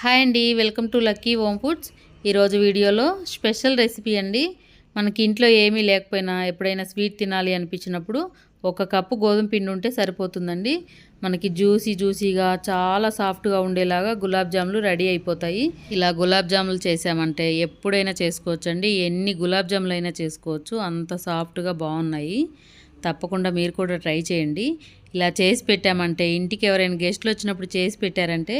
Hi అండి welcome to lucky home foods. ఈరోజు వీడియోలో స్పెషల్ రెసిపీ అండి. మనకి ఇంట్లో ఏమీ లేకపోయినా ఎప్పుడైనా స్వీట్ తినాలి అనిపించినప్పుడు ఒక కప్పు గోధుమ పిండి ఉంటే సరిపోతుందండి. మనకి జ్యూసీ జ్యూసీగా చాలా సాఫ్ట్గా ఉండేలాగా గులాబ్ జాములు రెడీ అయిపోతాయి. ఇలా గులాబ్ జాములు చేసామంటే ఎప్పుడైనా చేసుకోవచ్చండి. ఎన్ని గులాబ్ జాములు అయినా చేసుకోవచ్చు. అంత సాఫ్ట్గా బాగున్నాయి. తప్పకుండా మీరు కూడా ట్రై చేయండి. ఇలా చేసి పెట్టామంటే ఇంటికి ఎవరైనా గెస్ట్లు వచ్చినప్పుడు చేసి పెట్టారంటే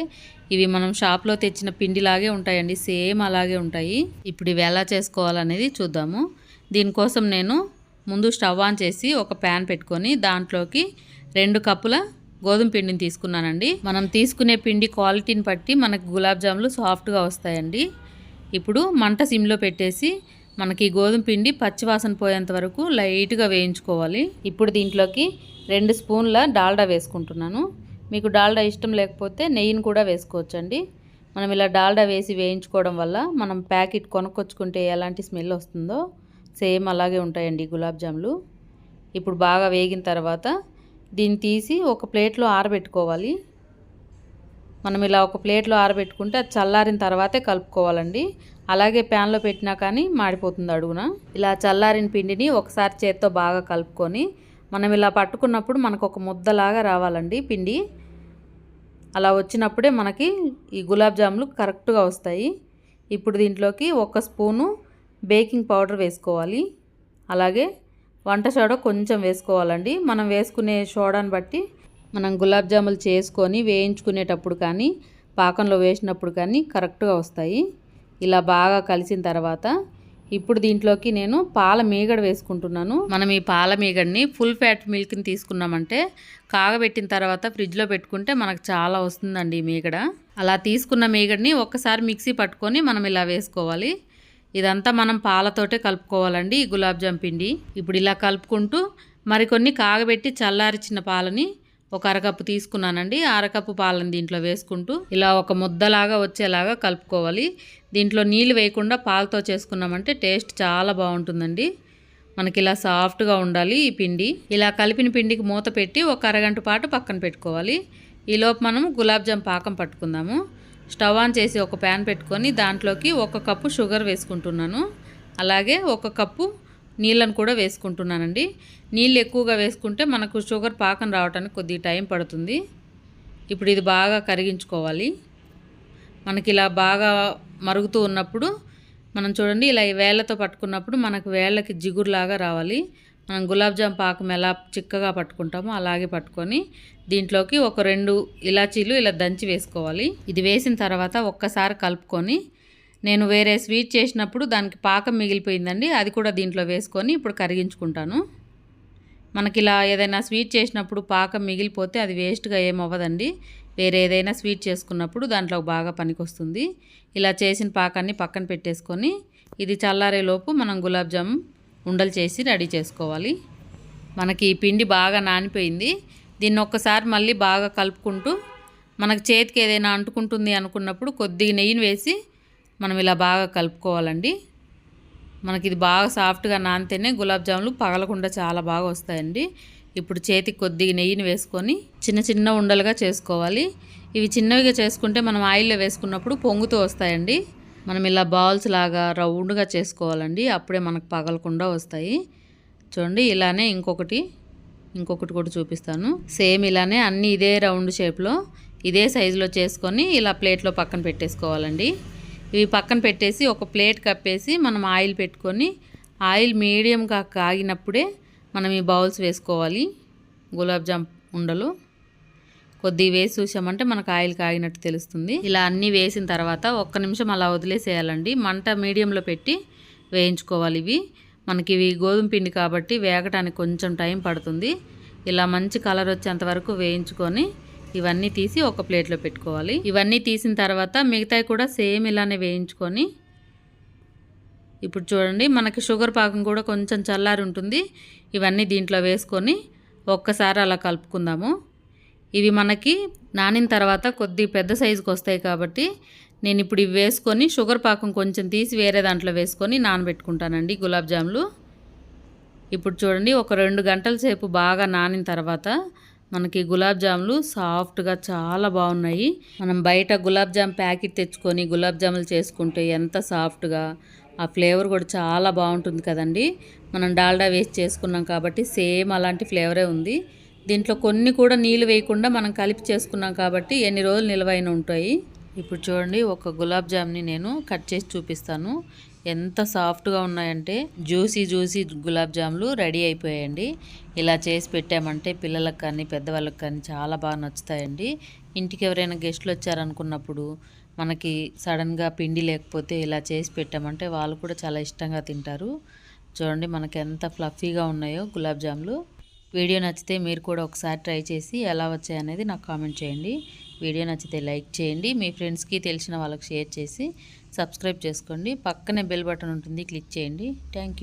ఇవి మనం షాప్లో తెచ్చిన పిండిలాగే ఉంటాయండి. సేమ్ అలాగే ఉంటాయి. ఇప్పుడు ఇవి ఎలా చేసుకోవాలనేది చూద్దాము. దీనికోసం నేను ముందు స్టవ్ ఆన్ చేసి ఒక ప్యాన్ పెట్టుకొని దాంట్లోకి రెండు కప్పుల గోధుమ పిండిని తీసుకున్నానండి. మనం తీసుకునే పిండి క్వాలిటీని బట్టి మనకు గులాబ్ జాములు సాఫ్ట్గా వస్తాయండి. ఇప్పుడు మంట సిమ్లో పెట్టేసి మనకి గోధుమ పిండి పచ్చివాసన పోయేంత వరకు లైట్గా వేయించుకోవాలి. ఇప్పుడు దీంట్లోకి రెండు స్పూన్ల డాల్డా వేసుకుంటున్నాను. మీకు డాల్డా ఇష్టం లేకపోతే నెయ్యిని కూడా వేసుకోవచ్చండి. మనం ఇలా డాల్డా వేసి వేయించుకోవడం వల్ల మనం ప్యాకెట్ కొనుక్కొచ్చుకుంటే ఎలాంటి స్మెల్ వస్తుందో సేమ్ అలాగే ఉంటాయండి గులాబ్ జాములు. ఇప్పుడు బాగా వేగిన తర్వాత దీన్ని తీసి ఒక ప్లేట్లో ఆరబెట్టుకోవాలి. మనం ఇలా ఒక ప్లేట్లో ఆరబెట్టుకుంటే అది చల్లారిన తర్వాతే కలుపుకోవాలండి. అలాగే ప్యాన్లో పెట్టినా కానీ మాడిపోతుంది అడుగున. ఇలా చల్లారిన పిండిని ఒకసారి చేత్తో బాగా కలుపుకొని మనం ఇలా పట్టుకున్నప్పుడు మనకు ఒక ముద్దలాగా రావాలండి పిండి. అలా వచ్చినప్పుడే మనకి ఈ గులాబ్ జాములు కరెక్ట్గా వస్తాయి. ఇప్పుడు దీంట్లోకి ఒక స్పూను బేకింగ్ పౌడర్ వేసుకోవాలి. అలాగే వంట సోడా కొంచెం వేసుకోవాలండి. మనం వేసుకునే సోడాని బట్టి మనం గులాబ్ జాములు చేసుకొని వేయించుకునేటప్పుడు కానీ పాకంలో వేసినప్పుడు కానీ కరెక్ట్గా వస్తాయి. ఇలా బాగా కలిసిన తర్వాత ఇప్పుడు దీంట్లోకి నేను పాల మీగడ వేసుకుంటున్నాను. మనం ఈ పాల మీగడని ఫుల్ ఫ్యాట్ మిల్క్ని తీసుకున్నామంటే కాగబెట్టిన తర్వాత ఫ్రిడ్జ్లో పెట్టుకుంటే మనకు చాలా వస్తుందండి ఈ మీగడ. అలా తీసుకున్న మీగడని ఒక్కసారి మిక్సీ పట్టుకొని మనం ఇలా వేసుకోవాలి. ఇదంతా మనం పాలతోటే కలుపుకోవాలండి ఈ గులాబ్ జామ్ పిండి. ఇప్పుడు ఇలా కలుపుకుంటూ మరికొన్ని కాగబెట్టి చల్లారిచిన పాలని ఒక అరకప్పు తీసుకున్నానండి. అరకప్పు పాలను దీంట్లో వేసుకుంటూ ఇలా ఒక ముద్దలాగా వచ్చేలాగా కలుపుకోవాలి. దీంట్లో నీళ్ళు వేయకుండా పాలతో చేసుకున్నామంటే టేస్ట్ చాలా బాగుంటుందండి. మనకి ఇలా సాఫ్ట్గా ఉండాలి ఈ పిండి. ఇలా కలిపిన పిండికి మూత పెట్టి ఒక అరగంట పాటు పక్కన పెట్టుకోవాలి. ఈలోపు మనం గులాబ్ జామ్ పాకం పట్టుకుందాము. స్టవ్ ఆన్ చేసి ఒక ప్యాన్ పెట్టుకొని దాంట్లోకి ఒక కప్పు షుగర్ వేసుకుంటున్నాను. అలాగే ఒక కప్పు నీళ్ళను కూడా వేసుకుంటున్నానండి. నీళ్ళు ఎక్కువగా వేసుకుంటే మనకు షుగర్ పాకం రావడానికి కొద్దిగా టైం పడుతుంది. ఇప్పుడు ఇది బాగా కరిగించుకోవాలి. మనకి ఇలా బాగా మరుగుతూ ఉన్నప్పుడు మనం చూడండి ఇలా వేళ్ళతో పట్టుకున్నప్పుడు మనకు వేళ్ళకి జిగురులాగా రావాలి. మనం గులాబ్ జామ్ పాకం ఎలా చిక్కగా పట్టుకుంటామో అలాగే పట్టుకొని దీంట్లోకి ఒక రెండు ఇలాచీలు ఇలా దంచి వేసుకోవాలి. ఇది వేసిన తర్వాత ఒక్కసారి కలుపుకొని నేను వేరే స్వీట్ చేసినప్పుడు దానికి పాకం మిగిలిపోయిందండి అది కూడా దీంట్లో వేసుకొని ఇప్పుడు కరిగించుకుంటాను. మనకి ఇలా ఏదైనా స్వీట్ చేసినప్పుడు పాకం మిగిలిపోతే అది వేస్ట్గా ఏమవ్వదండి. వేరే ఏదైనా స్వీట్ చేసుకున్నప్పుడు దాంట్లో బాగా పనికొస్తుంది. ఇలా చేసిన పాకాన్ని పక్కన పెట్టేసుకొని ఇది చల్లారేలోపు మనం గులాబ్ జామ్ ఉండలు చేసి రెడీ చేసుకోవాలి. మనకి ఈ పిండి బాగా నానిపోయింది. దీన్ని ఒక్కసారి మళ్ళీ బాగా కలుపుకుంటూ మనకు చేతికి ఏదైనా అంటుకుంటుంది అనుకున్నప్పుడు కొద్దిగా నెయ్యిని వేసి మనం ఇలా బాగా కలుపుకోవాలండి. మనకి ఇది బాగా సాఫ్ట్గా నానితేనే గులాబ్ జాములు పగలకుండా చాలా బాగా వస్తాయండి. ఇప్పుడు చేతికి కొద్దిగా నెయ్యిని వేసుకొని చిన్న చిన్న ఉండలుగా చేసుకోవాలి. ఇవి చిన్నవిగా చేసుకుంటే మనం ఆయిల్లో వేసుకున్నప్పుడు పొంగుతూ వస్తాయండి. మనం ఇలా బాల్స్ లాగా రౌండ్గా చేసుకోవాలండి. అప్పుడే మనకు పగలకుండా వస్తాయి. చూడండి ఇలానే ఇంకొకటి ఇంకొకటి కూడా చూపిస్తాను. సేమ్ ఇలానే అన్నీ ఇదే రౌండ్ షేప్లో ఇదే సైజులో చేసుకొని ఇలా ప్లేట్లో పక్కన పెట్టేసుకోవాలండి. ఇవి పక్కన పెట్టేసి ఒక ప్లేట్ కప్పేసి మనం ఆయిల్ పెట్టుకొని ఆయిల్ మీడియంగా కాగినప్పుడే మనం ఈ బౌల్స్ వేసుకోవాలి. గులాబ్జామ్ ఉండలు. కొద్దిగా వేసి చూసామంటే మనకు ఆయిల్ కాగినట్టు తెలుస్తుంది. ఇలా అన్నీ వేసిన తర్వాత ఒక్క నిమిషం అలా వదిలేసేయాలండి. మంట మీడియంలో పెట్టి వేయించుకోవాలి ఇవి. మనకి ఇవి గోధుమ పిండి కాబట్టి వేగటానికి కొంచెం టైం పడుతుంది. ఇలా మంచి కలర్ వచ్చేంత వరకు వేయించుకొని ఇవన్నీ తీసి ఒక ప్లేట్లో పెట్టుకోవాలి. ఇవన్నీ తీసిన తర్వాత మిగతాయి కూడా సేమ్ ఇలానే వేయించుకొని ఇప్పుడు చూడండి మనకి షుగర్ పాకం కూడా కొంచెం చల్లారి ఉంటుంది. ఇవన్నీ దీంట్లో వేసుకొని ఒక్కసారి అలా కలుపుకుందాము. ఇవి మనకి నానిన తర్వాత కొద్ది పెద్ద సైజుకి వస్తాయి కాబట్టి నేను ఇప్పుడు ఇవి వేసుకొని షుగర్ పాకం కొంచెం తీసి వేరే దాంట్లో వేసుకొని నానబెట్టుకుంటానండి గులాబ్ జాములు. ఇప్పుడు చూడండి ఒక రెండు గంటల సేపు బాగా నానిన తర్వాత మనకి గులాబ్ జాములు సాఫ్ట్గా చాలా బాగున్నాయి. మనం బయట గులాబ్ జామ్ ప్యాకెట్ తెచ్చుకొని గులాబ్ జాములు చేసుకుంటే ఎంత సాఫ్ట్గా ఆ ఫ్లేవర్ కూడా చాలా బాగుంటుంది కదండి. మనం డాల్డా వేసి చేసుకున్నాం కాబట్టి సేమ్ అలాంటి ఫ్లేవరే ఉంది. దీంట్లో కొన్ని కూడా నీళ్ళు వేయకుండా మనం కలిపి చేసుకున్నాం కాబట్టి ఎన్ని రోజులు నిలవైన ఉంటాయి. ఇప్పుడు చూడండి ఒక గులాబ్ జామ్ని నేను కట్ చేసి చూపిస్తాను. ఎంత సాఫ్ట్గా ఉన్నాయంటే జ్యూసీ జ్యూసీ గులాబ్ జాములు రెడీ అయిపోయాయండి. ఇలా చేసి పెట్టామంటే పిల్లలకు కానీ పెద్దవాళ్ళకి కానీ చాలా బాగా నచ్చుతాయండి. ఇంటికి ఎవరైనా గెస్ట్లు వచ్చారనుకున్నప్పుడు మనకి సడన్గా పిండి లేకపోతే ఇలా చేసి పెట్టామంటే వాళ్ళు కూడా చాలా ఇష్టంగా తింటారు. చూడండి మనకి ఎంత ఫ్లఫీగా ఉన్నాయో గులాబ్ జాములు. వీడియో నచ్చితే మీరు కూడా ఒకసారి ట్రై చేసి ఎలా వచ్చాయనేది నాకు కామెంట్ చేయండి. వీడియో నచ్చితే లైక్ చేయండి. మీ ఫ్రెండ్స్కి తెలిసిన వాళ్ళకి షేర్ చేసి సబ్స్క్రైబ్ చేసుకోండి. పక్కనే బెల్ బటన్ ఉంటుంది క్లిక్ చేయండి. థ్యాంక్